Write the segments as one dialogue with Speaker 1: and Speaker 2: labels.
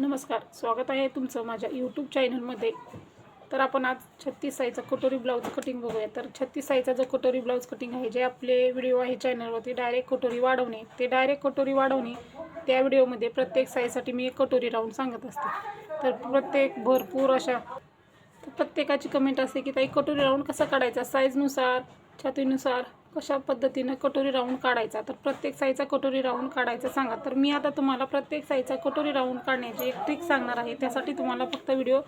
Speaker 1: नमस्कार स्वागत आहे तुमचं माझ्या यूट्यूब चॅनलमध्ये तर आपण आज छत्तीस साईजचा कटोरी ब्लाऊज कटिंग बघूया. तर छत्तीस साईजचा जो कटोरी ब्लाऊज कटिंग आहे जे आपले व्हिडिओ आहे चॅनलवरती डायरेक्ट कटोरी वाढवणे. ते डायरेक्ट कटोरी वाढवणे त्या व्हिडिओमध्ये प्रत्येक साईजसाठी मी एक कटोरी राऊंड सांगत असते. तर प्रत्येक भरपूर अशा तर प्रत्येकाची कमेंट असते की ताई कटोरी राऊंड कसं काढायचा? साईजनुसार छातीनुसार कशा पद्धतीनं कटोरी राऊंड काढायचा? तर प्रत्येक साईचा कटोरी राऊंड काढायचा सांगा. तर मी आता तुम्हाला प्रत्येक साईचा कटोरी राऊंड काढण्याची एक ट्रिक सांगणार आहे. त्यासाठी तुम्हाला फक्त व्हिडिओ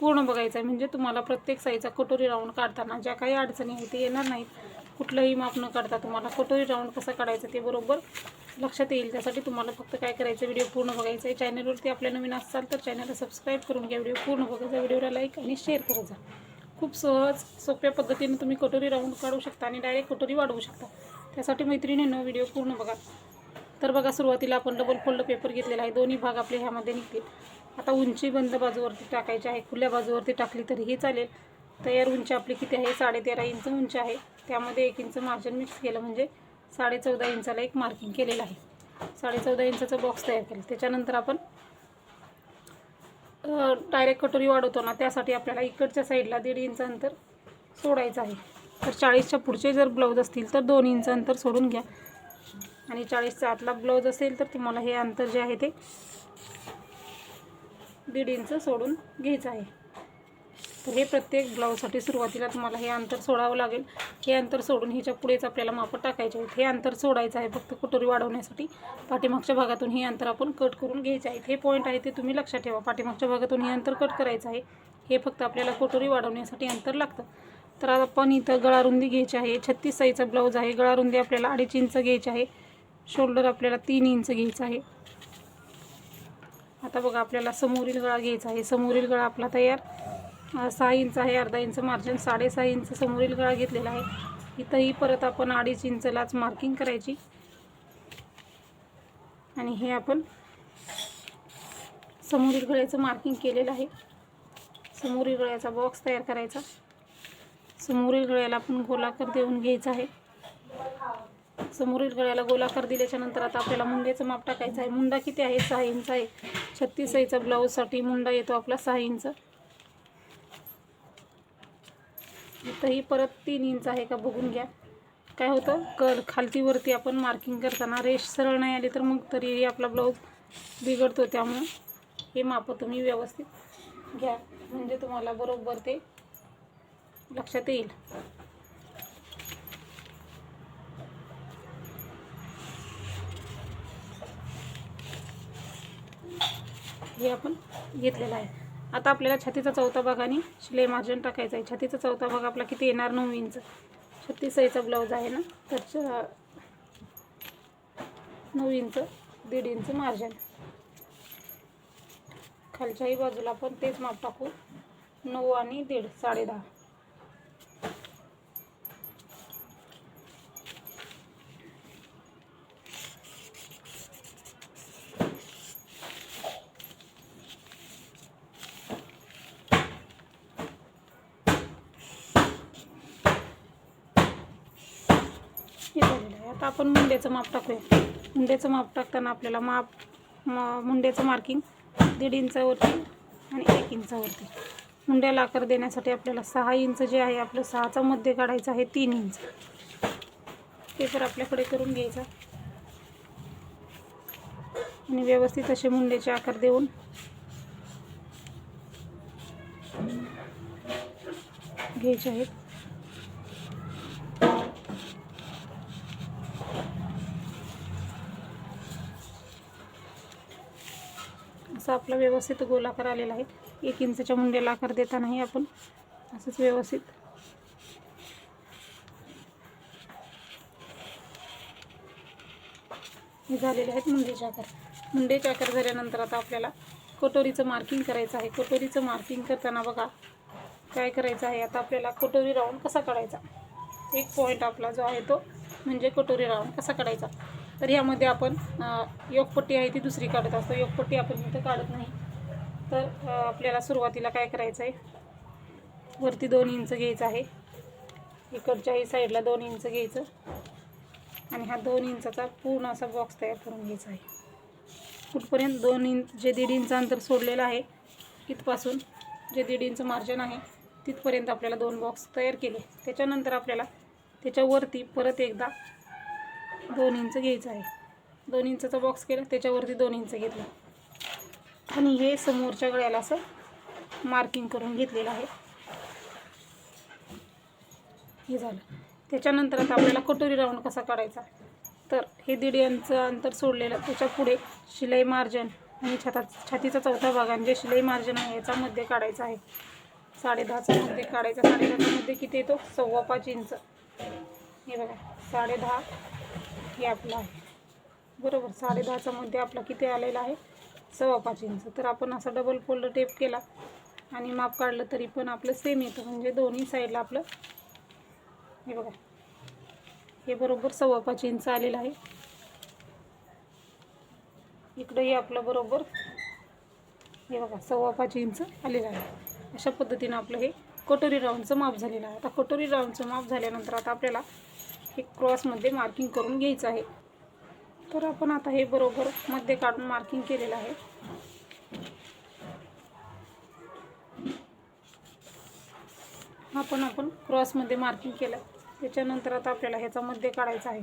Speaker 1: पूर्ण बघायचा आहे. म्हणजे तुम्हाला प्रत्येक साईचा कटोरी राऊंड काढताना ज्या काही अडचणी आहेत ते येणार नाहीत. कुठलंही माप न काढता तुम्हाला कटोरी राऊंड कसं काढायचं ते बरोबर लक्षात येईल. त्यासाठी तुम्हाला फक्त काय करायचं व्हिडिओ पूर्ण बघायचा आहे. चॅनलवरती आपल्या नवीन असाल तर चॅनलला सबस्क्राईब करून घ्या. व्हिडिओ पूर्ण बघायचा व्हिडिओला लाईक आणि शेअर करायचा खूप सहज सोप्या पद्धतीने तुम्ही कटोरी राऊंड काढू शकता आणि डायरेक्ट कटोरी वाढवू शकता. त्यासाठी मैत्रिणीनं व्हिडिओ पूर्ण बघा. तर बघा सुरुवातीला आपण डबल फोल्ड पेपर घेतलेला आहे. दोन्ही भाग आपले ह्यामध्ये निघतील. आता उंची बंद बाजूवरती टाकायची आहे. खुल्या बाजूवरती टाकली तरीही चालेल. तयार उंची आपली किती आहे? साडेतेरा इंच उंची आहे. त्यामध्ये एक इंच मार्जिन मिक्स केलं म्हणजे साडे चौदा इंचाला एक मार्किंग केलेलं आहे. साडे चौदा इंचाचा बॉक्स तयार केला. त्याच्यानंतर आपण डायरेक्ट कटोरी वाढवतो ना त्यासाठी आपल्याला इकडच्या साईडला दीड इंच अंतर सोडायचं आहे. तर चाळीसच्या पुढचे जर ब्लाऊज असतील तर दोन इंच अंतर सोडून घ्या. आणि चाळीसचा आतला ब्लाऊज असेल तर तुम्हाला हे अंतर जे आहे ते दीड इंच सोडून घ्यायचं आहे. तर हे प्रत्येक ब्लाऊजसाठी सुरुवातीला तुम्हाला हे अंतर सोडावं लागेल. हे अंतर सोडून ह्याच्या पुढेच आपल्याला मापं टाकायचे आहेत. हे अंतर सोडायचं आहे फक्त कटोरी वाढवण्यासाठी. पाठीमागच्या भागातून हे अंतर आपण कट करून घ्यायचे आहेत. हे पॉईंट आहे ते तुम्ही लक्षात ठेवा. पाठीमागच्या भागातून हे अंतर कट करायचं आहे. हे फक्त आपल्याला कटोरी वाढवण्यासाठी अंतर लागतं. तर आता आपण इथं गळारुंदी घ्यायची आहे. छत्तीस साईजचा ब्लाऊज आहे. गळारुंदी आपल्याला अडीच इंच घ्यायची आहे. शोल्डर आपल्याला तीन इंच घ्यायचं आहे. आता बघा आपल्याला समोरील गळा घ्यायचा आहे. समोरील गळा आपला तयार. सहा इंच आहे अर्धा इंच मार्जिन साडेसहा इंच समोरील गळा घेतलेला आहे. इथंही परत आपण अडीच इंचलाच मार्किंग करायची. आणि हे आपण समोरील गळ्याचं मार्किंग केलेलं आहे. समोरील गळ्याचा बॉक्स तयार करायचा. समोरील गळ्याला आपण गोलाकार देऊन घ्यायचा आहे. समोरील गळ्याला गोलाकार दिल्याच्या नंतर आता आपल्याला मुंड्याचं माप टाकायचं आहे. मुंडा किती आहे? सहा इंच आहे. छत्तीस साईजचा ब्लाऊजसाठी मुंडा येतो आपला सहा इंच. इथंही परत तीन इंच आहे का बघून घ्या. काय होतं? कड खालतीवरती आपण मार्किंग करताना रेश सरळ नाही आली तर मग तरीही आपला ब्लाऊज बिघडतो. त्यामुळं हे मापं तुम्ही व्यवस्थित घ्या. म्हणजे तुम्हाला बरोबर ते लक्षात येईल. हे आपण घेतलेलं आहे. आता आपल्याला छातीचा चौथा भाग आणि शिलाई मार्जिन टाकायचं आहे. छातीचा चौथा भाग आपला किती येणार? नऊ इंच. छत्तीस साईजचा ब्लाऊज आहे ना? तर नऊ इंच दीड इंच मार्जिन. खालच्याही बाजूला आपण तेच माप टाकू. नऊ आणि दीड साडे दहा हे झालेलं आहे आता आपण मुंड्याचं माप टाकूया. मुंड्याचं माप टाकताना आपल्याला माप म- मुंड्याचं मार्किंग दीड इंचावरती आणि एक इंचावरती मुंड्याला आकार देण्यासाठी आपल्याला सहा इंच जे आहे आपलं सहाचा मध्य काढायचं आहे तीन इंच पेपर आपल्याकडे करून घ्यायचा. आणि व्यवस्थित असे मुंड्याचे आकार देऊन घ्यायचे आहेत. असा आपला व्यवस्थित गोलाकार आलेला आहे. एक इंचच्या मुंड्याला आकार देतानाही आपण असंच व्यवस्थित हे झालेले आहेत मुंडेचे आकार. मुंडेचे आकार झाल्यानंतर आता आपल्याला कटोरीचं मार्किंग करायचं आहे. कटोरीचं मार्किंग करताना बघा काय करायचं आहे? आता आपल्याला कटोरी राऊंड कसा काढायचा? एक पॉईंट आपला जो आहे तो म्हणजे कटोरी राऊंड कसा काढायचा? तर यामध्ये आपण योगपट्टी आहे ती दुसरी काढत असतो. योगपट्टी आपण इथं काढत नाही. तर आपल्याला सुरुवातीला काय करायचं आहे वरती दोन इंच घ्यायचं आहे. इकडच्याही साईडला दोन इंच घ्यायचं. आणि हा दोन इंचाचा पूर्ण असा बॉक्स तयार करून घ्यायचा आहे. कुठपर्यंत दोन इंच जे दीड इंच अंतर सोडलेलं आहे इथपासून जे दीड इंच मार्जिन आहे तिथपर्यंत आपल्याला दोन बॉक्स तयार केले. त्याच्यानंतर आपल्याला त्याच्यावरती परत एकदा दोन इंच घ्यायचं आहे. दोन इंचाचा बॉक्स केला त्याच्यावरती दोन इंच घेतलं. आणि हे समोरच्या गळ्याला असं मार्किंग करून घेतलेलं आहे. हे झालं. त्याच्यानंतर आता आपल्याला कटोरी राऊंड कसा काढायचा? तर हे दीड यांचं अंतर सोडलेलं त्याच्या पुढे शिलाई मार्जन आणि छाता छातीचा चौथा भाग आणि जे शिलाई मार्जन आहे याचा मध्ये काढायचा आहे. साडेदहाचा मध्ये काढायचा साडेदहाचा मध्ये किती येतो? सव्वा पाच इंच. हे बघा साडेदहा हे आपलं आहे. बरोबर साडे दहाचा मध्ये आपला किती आलेला आहे? सव्वा पाच इंच. तर आपण असा डबल फोल्ड टेप केला आणि माप काढलं तरी पण आपलं सेम येतं. म्हणजे दोन्ही साईडला आपलं हे बघा. हे बरोबर सव्वा पाच इंच आलेलं आहे. इकडंही आपलं बरोबर हे बघा सव्वा पाच इंच आलेलं आहे. अशा पद्धतीनं आपलं हे कटोरी राऊंडचं माप झालेलं आहे. आता कटोरी राऊंडचं माप झाल्यानंतर आता आपल्याला हे क्रॉसमध्ये मार्किंग करून घ्यायचं आहे. तर आपण आता हे बरोबर मध्ये काढून मार्किंग केलेलं आहे. आपण आपण क्रॉसमध्ये मार्किंग केलं. त्याच्यानंतर आता आपल्याला ह्याचा मध्य काढायचा आहे.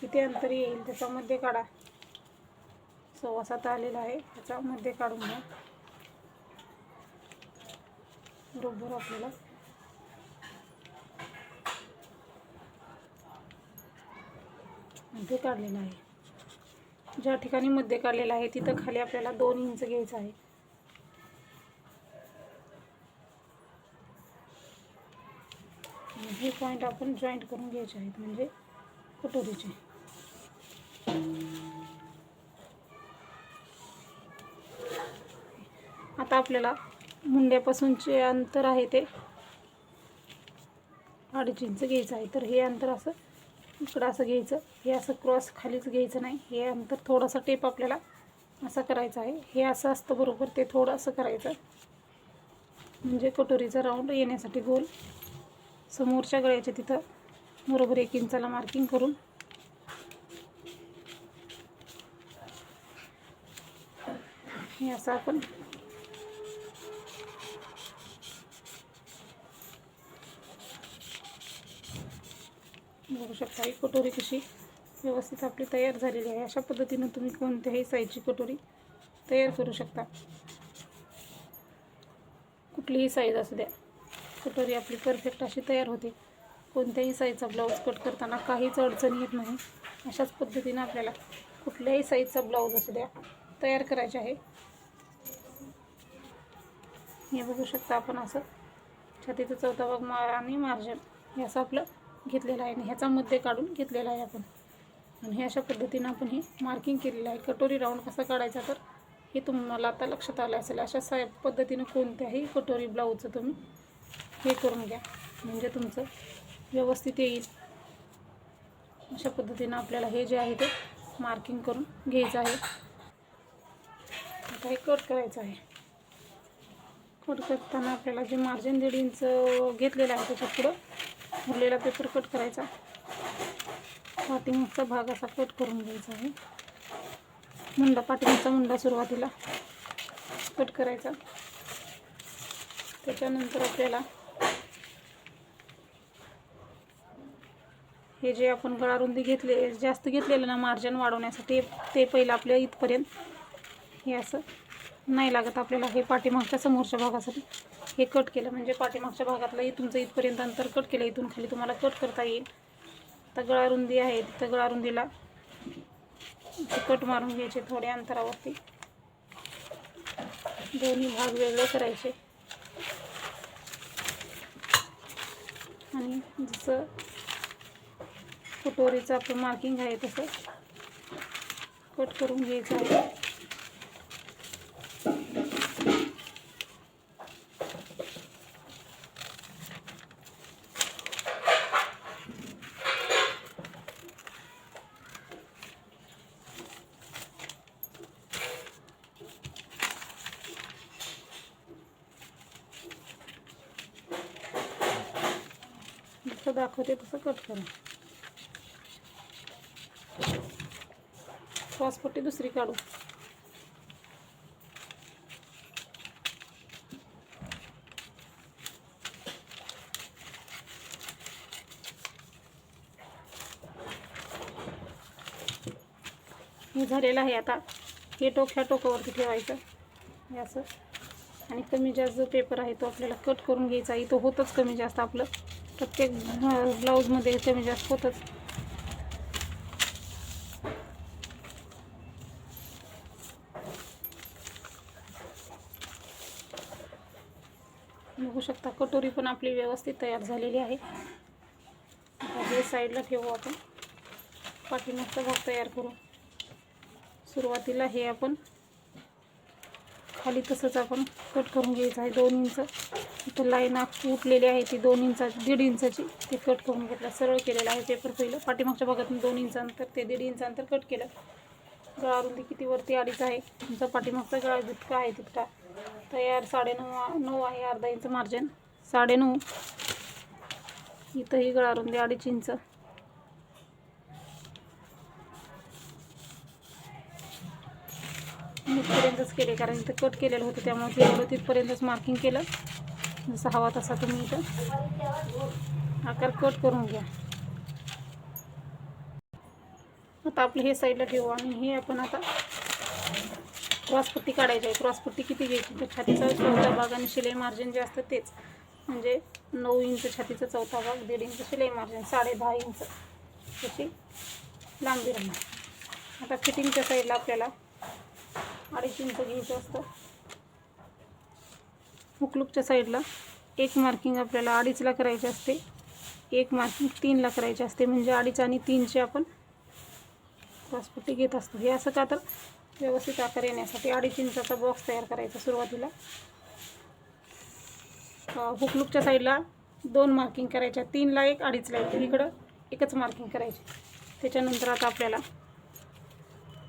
Speaker 1: किती अंतर येईल त्याचा मध्य काढा. सव्वा सात आलेला आहे. ह्याचा मध्ये काढून घ्या. बरोबर आपल्याला मध्य काढलेला आहे. ज्या ठिकाणी मध्ये काढलेला आहे तिथं खाली आपल्याला दोन इंच घ्यायचं आहे. हे पॉईंट आपण जॉईंट करून घ्यायचे आहेत म्हणजे कटोरीचे. आता आपल्याला मुंड्यापासूनचे अंतर आहे ते. अडीच इंच घ्यायचं आहे. तर हे अंतर असं इकडं असं घ्यायचं. हे असं क्रॉस खालीच घ्यायचं नाही. हे अंतर थोडासा टेप आपल्याला असा करायचा आहे. हे असं असतं बरोबर ते थोडं असं करायचं. म्हणजे कटोरीचा राऊंड येण्यासाठी गोल. समोरच्या गळ्याच्या तिथं बरोबर एक इंचाला मार्किंग करून. हे असं आपण बघू शकता. ही कटोरी कशी व्यवस्थित आपली तयार झालेली आहे. अशा पद्धतीनं तुम्ही कोणत्याही साईजची कटोरी तयार करू शकता. कुठलीही साईज असू द्या. कटोरी आपली परफेक्ट अशी तयार होते. कोणत्याही साईजचा ब्लाऊज कट करताना काहीच अडचण येत नाही. अशाच पद्धतीनं आपल्याला कुठल्याही साईजचा ब्लाऊज असू द्या तयार करायचे आहे. हे बघू शकता आपण असं. छातीचा चौथा भाग मा आणि मार्जन हे असं आपलं घेतलेला आहे आणि ह्याचा मध्य काढून घेतलेला आहे आपण. आणि हे अशा पद्धतीनं आपण हे मार्किंग केलेलं आहे. कटोरी राऊंड कसा काढायचा तर हे तुम्हाला आता लक्षात आलं असेल. अशा सा पद्धतीनं कोणत्याही कटोरी ब्लाऊजचं तुम्ही हे करून घ्या. म्हणजे तुमचं व्यवस्थित येईल. अशा पद्धतीनं आपल्याला हे जे आहे ते मार्किंग करून घ्यायचं आहे. आता हे कट करायचं आहे. कट करताना आपल्याला जे मार्जिन दीड इंच घेतलेलं आहे त्याच्या पुढं उरलेला पेपर कट करायचा. पाठीमागचा भाग असा कट करून घ्यायचा आहे. मुंडा पाठीमागचा मुंडा सुरुवातीला कट करायचा. त्याच्यानंतर आपल्याला हे जे आपण गळारुंदी घेतले जास्त घेतलेलं ना मार्जन वाढवण्यासाठी ते पहिलं आपल्या इथपर्यंत हे असं नाही लागत आपल्याला हे पाठीमागच्या समोरच्या भागासाठी. हे कट केलं. म्हणजे पाठीमागच्या भागातलं तुमचं इथपर्यंत अंतर कट केलं. इथून खाली तुम्हाला कट करता येईल. आता गळारुंदी आहे. तिथं गळारुंदीला कट मारून घ्यायचे थोड्या अंतरावरती. दोन्ही भाग वेगळे करायचे. आणि जसं कटोरीचं आपलं मार्किंग आहे तसं कट करून घ्यायचं आहे. दाखवते तसं कट करा. श्वासपट्टी दुसरी काढू. हे झालेलं आहे आता. हे टोक ह्या टोकावरती ठेवायचं. असं. आणि कमी जास्त जो पेपर आहे तो आपल्याला कट करून घ्यायचा आहे. तो होतच कमी जास्त आपलं. प्रत्येक ब्लाऊजमध्ये कमी जास्त होतच बघू शकता कटोरी पण आपली व्यवस्थित तयार झालेली आहे. हे साईडला ठेवू आपण. पाठीमागचा भाग तयार करू सुरुवातीला हे आपण खाली तसंच आपण कट करून घ्यायचं आहे दोन इंच. इथं लाईन उठलेली आहे ती दोन इंचाची दीड इंचाची. ते कट करून घेतलं. सरळ केलेलं आहे पेपर पहिलं. पाठीमागच्या भागातून दोन इंच अंतर ते दीड इंच अंतर कट केलं. गळा रुंदी किती वरती अडीच आहे. तुमचा पाठीमागचा गळा जितका आहे तितका. तयार साडेनऊ नऊ आहे अर्धा इंच मार्जिन साडेनऊ. इथंही गळा रुंदी अडीच इंच. इथपर्यंतच केले कारण इथं कट केलेलं होतं त्यामुळे ते एवढं तिथपर्यंतच मार्किंग केलं. जसं हवा तसा तुम्ही इथं आकार कट करून घ्या. आता आपलं हे साईडला ठेवू आणि हे आपण आता क्रॉसपट्टी काढायची आहे. क्रॉसपट्टी किती घ्यायची? तर छातीचा चौथा भाग आणि शिलाई मार्जिन जे असतं तेच. म्हणजे नऊ इंच छातीचा चौथा भाग दीड इंच शिलाई मार्जिन साडे दहा इंच तशी लांबी राहणार. आता फिटिंगच्या साईडला आपल्याला अडीच इंच घ्यायचं असतं हुकलुकच्या साईडला एक मार्किंग आपल्याला अडीचला करायची असते. एक मार्किंग तीनला करायची असते. म्हणजे अडीच आणि तीनचे आपण क्रॉसपट्टी घेत असतो. हे असं का तर व्यवस्थित आकार येण्यासाठी अडीच इंचाचा बॉक्स तयार करायचा सुरुवातीला. हुकलुकच्या साईडला दोन मार्किंग करायच्या. तीनला एक अडीचला एक. इकडं एकच मार्किंग करायची. त्याच्यानंतर आता आपल्याला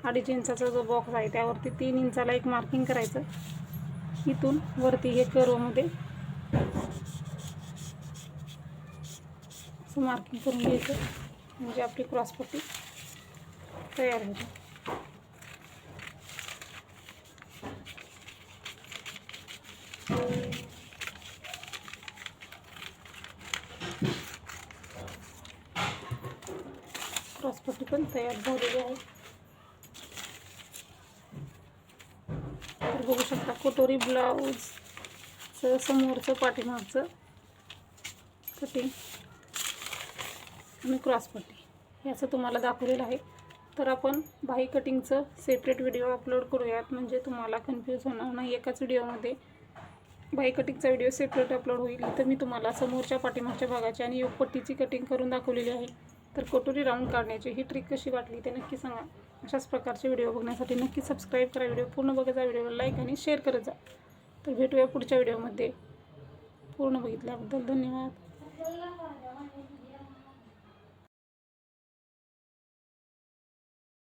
Speaker 1: अडीच इंचाचा जो बॉक्स आहे त्यावरती तीन इंचाला एक मार्किंग करायचं. इथून वरती हे करोमध्ये असं मार्किंग करून घ्यायचं. म्हणजे आपली क्रॉसपट्टी तयार होते क्रॉसपट्टी पण तयार झालेली आहे. बघू शकता कटोरी ब्लाऊजचं समोरचं पाठीमागचं कटिंग आणि क्रॉसपट्टी याचं तुम्हाला दाखवलेलं आहे. तर आपण बाही कटिंगचं सेपरेट व्हिडिओ अपलोड करूयात. म्हणजे तुम्हाला कन्फ्यूज होणार नाही एकाच व्हिडिओमध्ये बाई कटिंगचा व्हिडिओ सेपरेट अपलोड होईल. तर मी तुम्हाला समोरच्या पाठीमागच्या भागाची आणि योगपट्टीची कटिंग करून दाखवलेली आहे. तर कटोरी राऊंड काढण्याची ही ट्रिक कशी वाटली ते नक्की सांगा. अशाच प्रकारचे व्हिडिओ बघण्यासाठी नक्की सबस्क्राईब करा. व्हिडिओ पूर्ण बघत जा व्हिडिओला लाईक आणि शेअर करत जा. तर भेटूया पुढच्या व्हिडिओमध्ये. पूर्ण बघितल्याबद्दल धन्यवाद.